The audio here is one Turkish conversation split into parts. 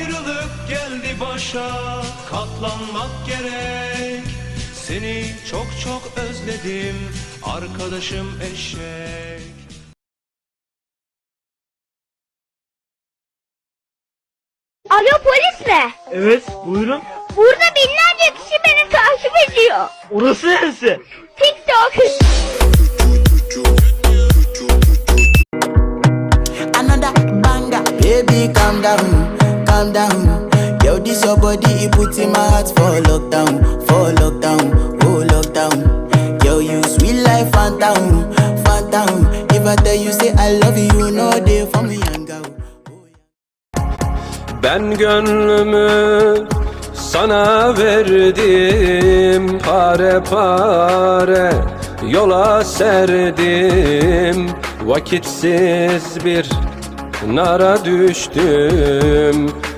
Ayrılık geldi başa katlanmak gerek Seni çok çok özledim arkadaşım eşek Alo polis mi? Evet buyurun. Burada binlerce kişi beni takip ediyor. Orası neresi? TikTok. another banger. Baby, calm down, calm down. Yo, this your body, it puts in my heart for lockdown, for lockdown, oh lockdown. Yo, you sweet life, phantom, phantom. If I tell you say I love you, you know for me, girl. Ben gönlümü sana verdim Pare pare yola serdim Vakitsiz bir nara düştüm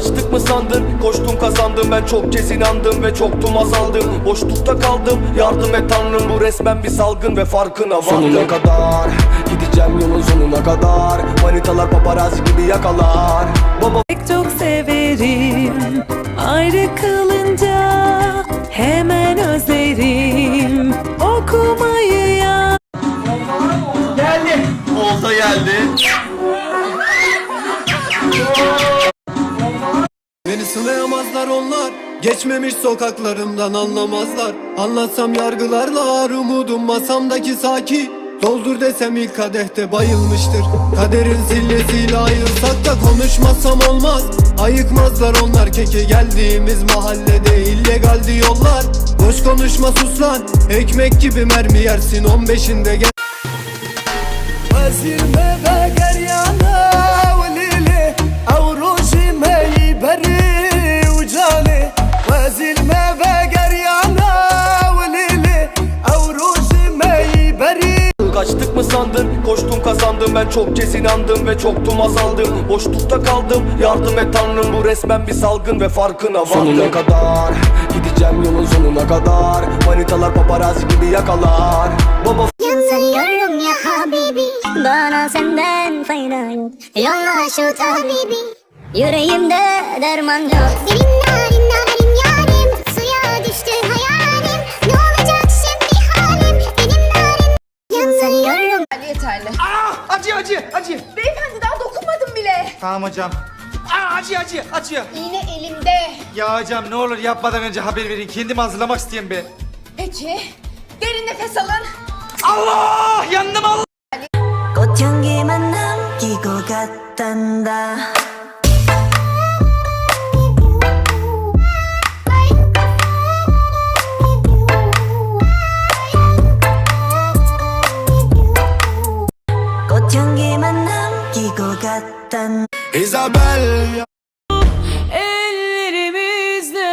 Kaçtık mı sandın? Koştum kazandım ben çok kez inandım ve çoktum azaldım. Boşlukta kaldım yardım et tanrım. Bu resmen bir salgın ve farkına vardım. Sonuna kadar gideceğim yolun sonuna kadar. Manitalar paparazzi gibi yakalar. Baba Pek çok severim. Ayrı kalınca hemen özlerim. Okumayı ya olta geldi anlamazlar onlar. Geçmemiş sokaklarımdan anlamazlar. Anlatsam yargılarlar umudum masamdaki saki Doldur desem ilk kadehte bayılmıştır. Kaderin sillesiyle ayılsak da konuşmasam olmaz. Ayıkmazlar onlar keke geldiğimiz mahallede illegal diyorlar. Boş konuşma sus lan. Ekmek gibi mermi yersin 15'inde gel. Azirme ve geryanım sandın? Koştum kazandım ben çok kez inandım ve çoktum azaldım. Boşlukta kaldım yardım et tanrım. Bu resmen bir salgın ve farkına vardım. Sonuna kadar gideceğim yolun sonuna kadar. Manitalar paparazzi gibi yakalar. Baba Yanıyorum ya Habibi. Bana senden fayda yok. Yolla şu tabibi. Yüreğimde derman yok. Senin Yanıyorum Yeterli. Acı acı acı. Beyefendi daha dokunmadım bile. Tamam hocam. Aa, acı acı acı. İğne elimde. Ya hocam ne olur yapmadan önce haber verin. Kendimi hazırlamak isteyen be. Peki. Derin nefes alın. Allah yandım Allah. 꽃향기만 남기고 갔단다 향기만 남기고 갔단 Isabel Ellerimizde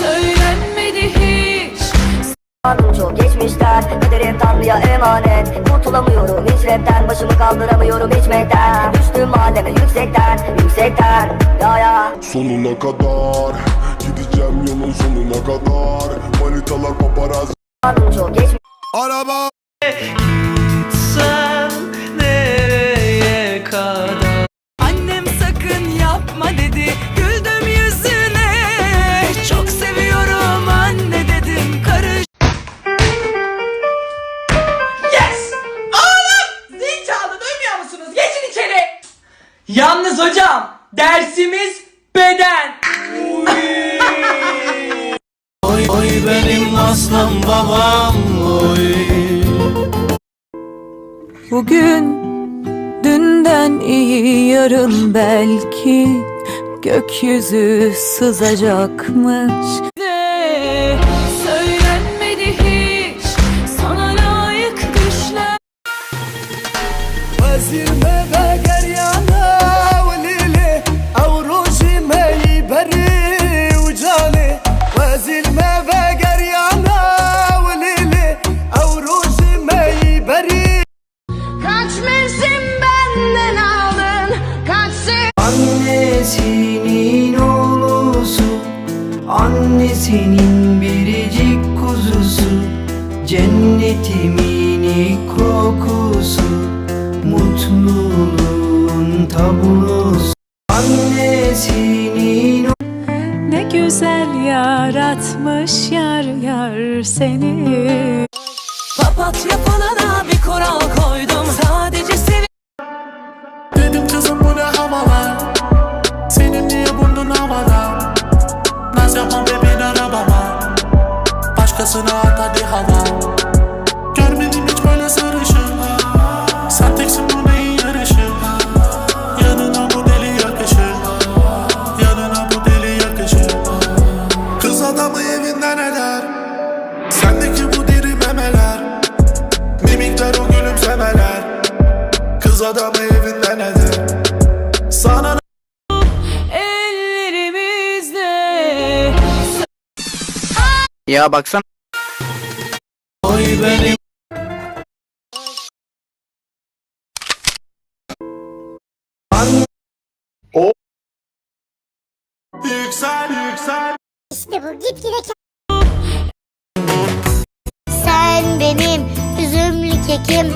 söylenmedi hiç Çok geçmişler Kaderim Tanrı'ya emanet Kurtulamıyorum hiç rapten Başımı kaldıramıyorum içmekten Düştüm mademe yüksekten Yüksekten Ya ya Sonuna kadar Gideceğim yolun sonuna kadar Manitalar paparazzi Çok geçmiş Araba aslan babam oy. Bugün dünden iyi yarın belki gökyüzü sızacakmış. De, Söylenmedi hiç sana layık düşler Vazirme ve geryanar Annesinin biricik kuzusu Cennetimin kokusu Mutluluğun tablosu Annesinin Ne güzel yaratmış yar yar seni. Papatya falına bir kural koydum. Sadece sev Başkasına at hadi hava. Görmedim hiç böyle sarışın Sen teksin bu neyin yarışı? Yanına bu deli yakışır Yanına bu deli yakışır Kız adamı evinden eder. Sendeki bu diri memeler. Mimikler o gülümsemeler. Kız adamı evinden eder. Sana. Ya baksana benim O Yüksel yüksel İşte bu git gide Sen benim üzümlü kekim.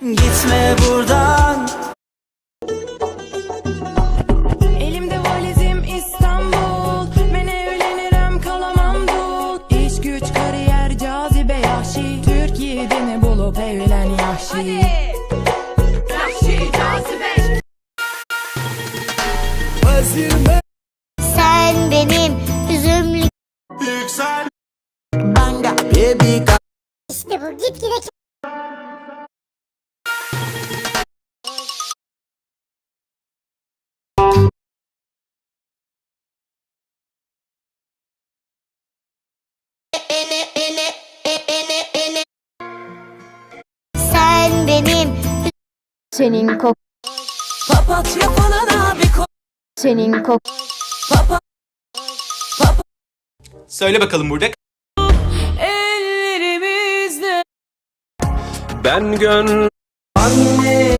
Gitme buradan evlen yahşi. Senin kok Papatya falına bir kural. senin kok Papa Söyle bakalım burada ellerimizde. Ben gönlüm Anne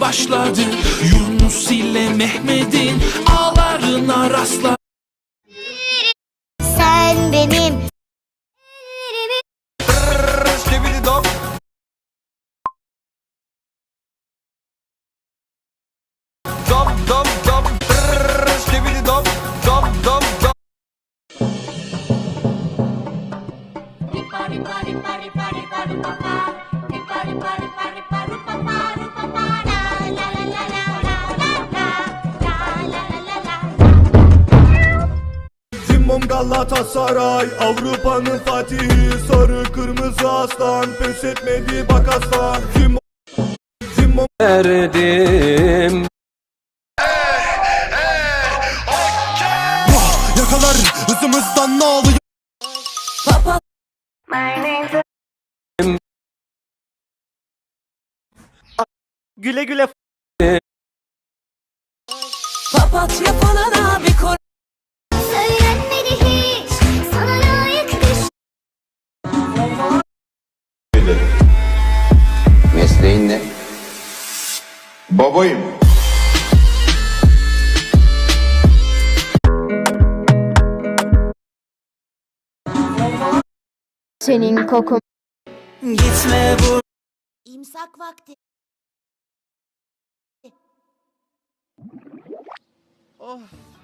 başladı Yunus ile Mehmet'in ağlarına rastla sen benim Cimbom Galatasaray Avrupa'nın fatihi Sarı kırmızı aslan Pes etmedi bak aslan Cimbom Cimbom güle güle papatya falına bir kural. Söylenmedi hiç sana layık düş Mesleğin ne? Babayım senin kokun Gitme buradan İmsak vakti 어.